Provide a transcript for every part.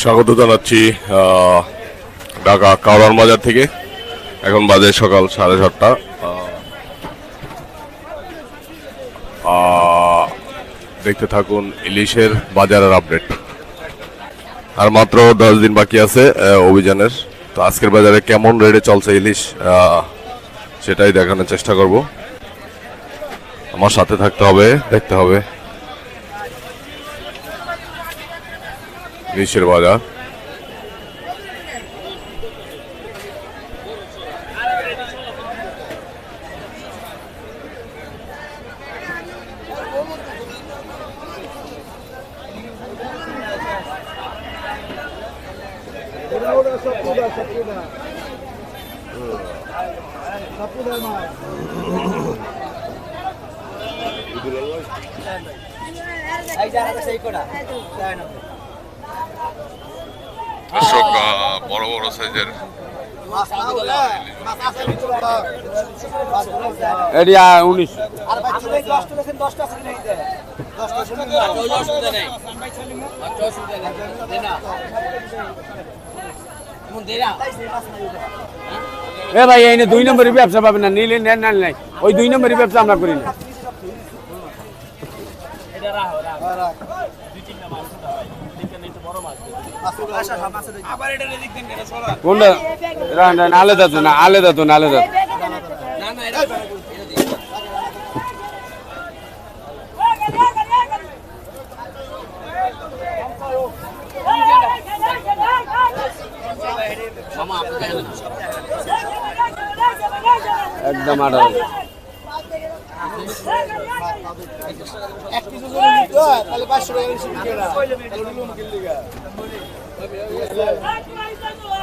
স্বাগত জানাচ্ছি ঢাকা কাউরান বাজার থেকে। এখন বাজে সকাল সাড়ে সাতটা। দেখতে থাকুন ইলিশের বাজারের আপডেট। আর মাত্র দশ দিন বাকি আছে অভিযানের। তো আজকের বাজারে কেমন রেটে চলছে ইলিশ? সেটাই দেখানোর চেষ্টা করব। আমার সাথে থাকতে হবে, দেখতে হবে। ইলিশের বাজার এই জায়গাটা সেই কোটা বড় বড় সাইজের। মাছ না হলে মাছ আছে ভিতরে এটি উনিশ। ভাই তুমি 10 টাকা দেন 10 টাকা নেই দে 10 টাকা শুনে না অসুবিধা নেই অসুবিধা নেই দে না দে না এ ভাই, এই দুই নম্বরের ব্যবসা পাবেন না, নিলে নেন নাই। ওই দুই নম্বরের ব্যবসা আমরা করি না। কোনটা আলাদা তো না আলাদা তো না আলাদা একদম আঠারো। এক কিছু যদি নিতে তাহলে 500 টাকা বেশি দিতে না লুম কিনলি গা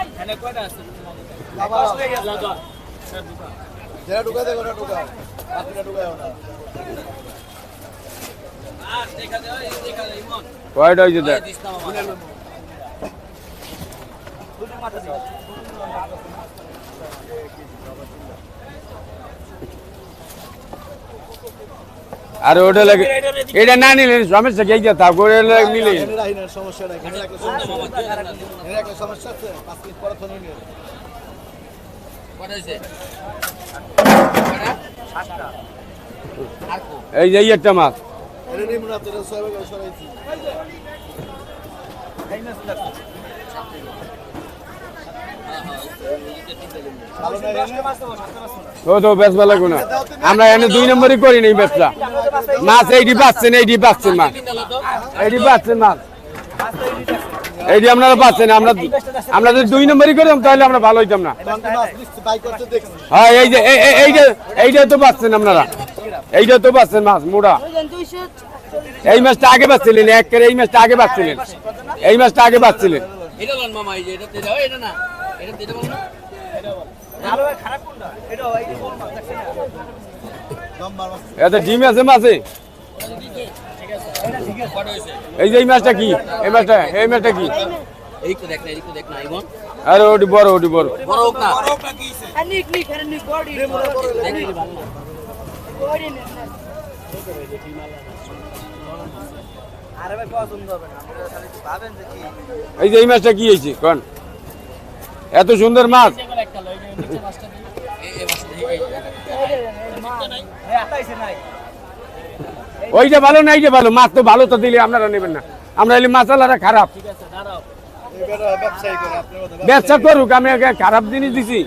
এখানে কয়টা আছে যেটা ঢুকা ঢুকা ঢুকায় আর ওটা লাগে এটা না নিলে সমস্যা কে নিলে। মিনিট পরে তো নিয়ে এই যে একটা মাছ এখানে? আমরা এনে দুই নম্বরই করি নি ব্যবসা মাছ এইটি পাচ্ছেন এইটি পাচ্ছেন মাছ। এইটি পাচ্ছেন মাছ। এইটি আপনারা পাচ্ছেন, আমরা আমরা যদি দুই নম্বরই করতাম তাহলে আমরা ভালো হইতাম না। হ্যাঁ এই যে, এই- এই- এইটা এইটা তো পাচ্ছেন আপনারা। এইটা তো পাচ্ছেন মাছ, মোড়া। এই মাছটা আগে পাচ্ছিলেন, এক করে এই মাছটা আগে পাচ্ছিলেন। এই মাছটা আগে পাচ্ছিলেন। এটা লন মামা, এই যে, এটা এটা না। এটা তেরা বল না। লম্বা ডিম আছে মাছে এই যে এই মাছটা কি? এই মাছটা এই মাছটা কি? এই তো দেখ না এই তো দেখ না ইমন আরে ওটি বড় ওটি বড়। বড় হোক না। এই ভালো না Body in it. আরে ভাই পছন্দ হবে না। আপনারা খালি ভাবেন যে এই মাছটা কি হয়েছে? কোন? এত সুন্দর মাছ। ওইটা ভালো না এইটা ভালো, মাছ তো ভালো তো দিলে আপনারা নেবেন না। আমরা এলে মাছালারা খারাপ। ব্যবসা করুক, আমি খারাপ জিনিস দিছি।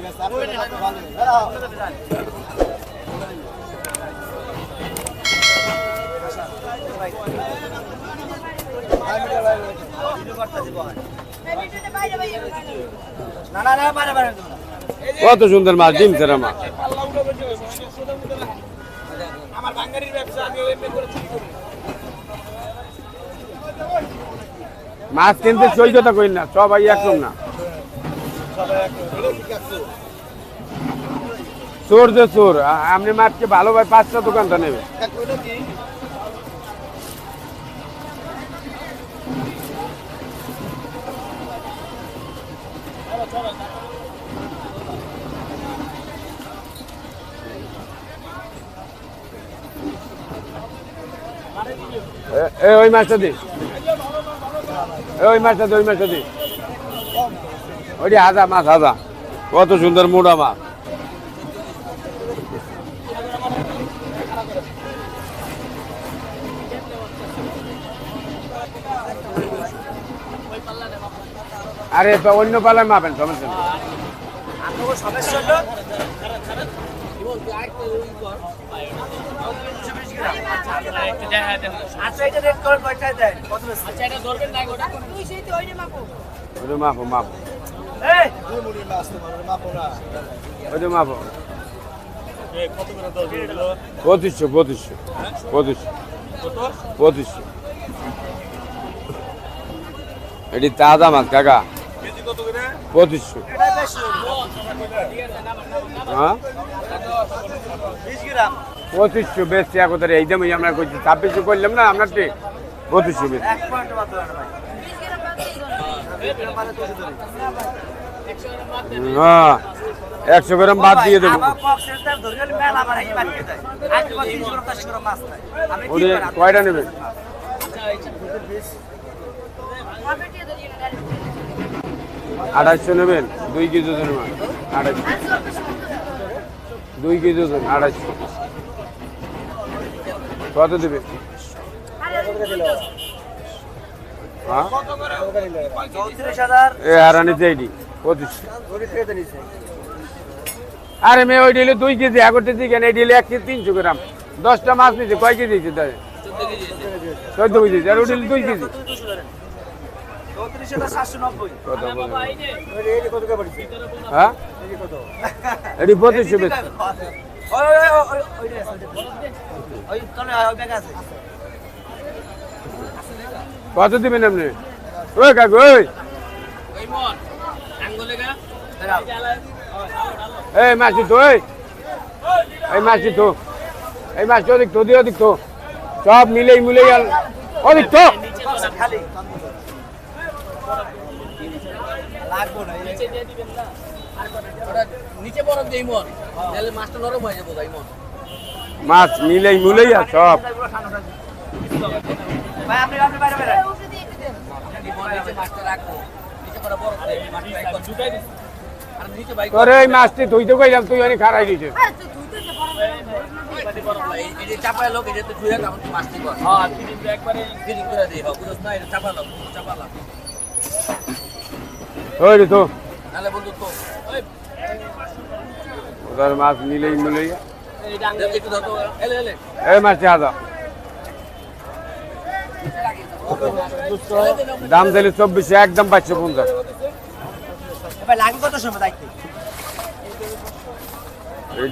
বাইরে কত সুন্দর মাছ ডিম সেরা মাছ আমার। এমনি করে কিনতে সই কথা কই না, সবাই একদম না। চোর যে চোর আপনি মাছকে ভালো ভাই পাঁচটা দোকানটা নেবে এ- ওই মাছটা দি। ওই মাছটা দি, ওই মাছটা দি। ওইটি হাজা মাছ, হাজা। কত সুন্দর মোটা মাছ। গোটা তুই সেই তো ওইটা মাপো। মাপো মাপো। এই! মাপো। পঁচিশশো পঁচিশশো পঁচিশশো পঁচিশশো। এটি তাজা মাছ কাকা। পঁচিশশো হ্যাঁ 20 গ্রাম পঁচিশশো বেশি একতারে এই দামই আমরা করছি ছাব্বিশশো করলাম না আপনার ঠিক পঁচিশশো বেশি এক হ্যাঁ একশো গ্রাম বাদ দিয়ে দেবো কয়টা পক্স সেন্টার ধরে গেলে মেলা আমার এই বাদ দিয়ে দেয় আজ তোমার 30 গ্রাম 40 গ্রাম মাছ নাই আমি কি ওটি করি কয়টা নেবেন মাপে দিয়ে দিই না গাড়ি আড়াইশো নেবেন? দুই কেজি ওজন আড়াইশো। দুই কেজি ওজন, আড়াইশো। কত দেবে? হ্যাঁ? আরে মেয়ে ওই ডিলে দুই কেজি। আগরতে দিকে এই ডিলে এক কেজি তিনশো গ্রাম। দশটা মাছ নিচ্ছে কয় কেজি চোদ্দ কেজি আর দুই কেজি 34790 কত বলে হ্যাঁ? এটি পঁচিশশো বেশি কত দিবেন আপনি? ওই কাকু ওই। এই মাছি তো এই মাছি তো। এই মাছটা ওদিক তো দিয়ে ওদিক তো। সব মিলেই মিলেই আর ওদিক তো বক্স খালি লাগবো না ওটা নিচে বরফ দে ইমন তাহলে মাছটা নরম হয়ে মাছ মিলেই সব। ভাই আপনি আপনি বাইরে দিয়ে নিচে নিচে নিচে বাইক তোর এই মাছটি তুই কইলাম, তুই অনেক খারাই দিছিস লোক এটা তো ধুয়ে মাছটি কর হ্যাঁ একবারে করে দিই না ওই রে তো। ওদের মাছ মিলেই মিলেই ধর। এই মাছটি হাজা দাম দিলে চব্বিশে একদম পাঁচশো পঞ্চাশ। ভাই লাগবে কত সময় দায়িত্ব? এই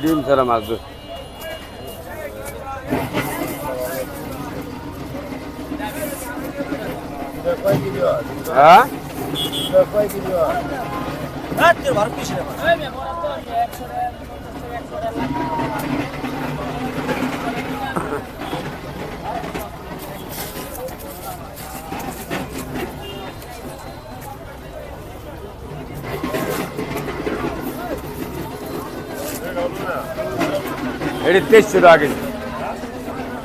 ডিম ছাড়া মাছ দোষ হ্যাঁ রাত তোর ঘর কিসের আমার এটি তেইশশো টাকা কেজি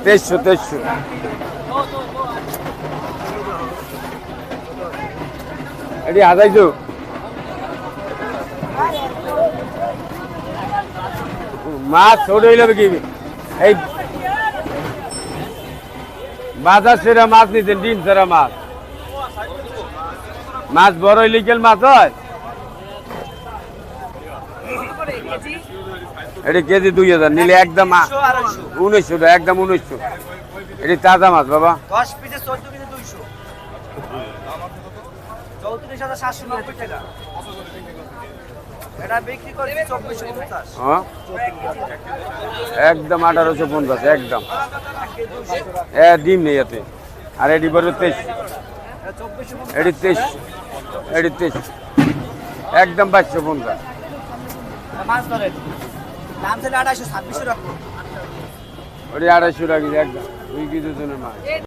তেইশশো তেইশশো এটি আদাইছো? মাছ ছোট হইলে কি? এই বাজার সেরা মাছ নিতেন ডিম সেরা মাছ। মাছ বড় হইলে কেল মাছ হয়? এটি কেজি দুই হাজার, নিলে একদম উনিশশো একদম উনিশশো। এটি তাজা মাছ, বাবা। দশ পিসে চোদ্দ চৌত্রিশ হাজার সাতশো নব্বই টাকা। এটা বিক্রি করছি চব্বিশশো পঞ্চাশ। হ্যাঁ? একদম আঠারোশো পঞ্চাশ একদম। এ ডিম নেই এতে। আর এটি বড় তেইশ। এটা তেইশ। এটি তেইশ। একদম বাইশশো পঞ্চাশ। ওটি আড়াইশো কেজি একদম। দুই কেজি ওজনের মাছ।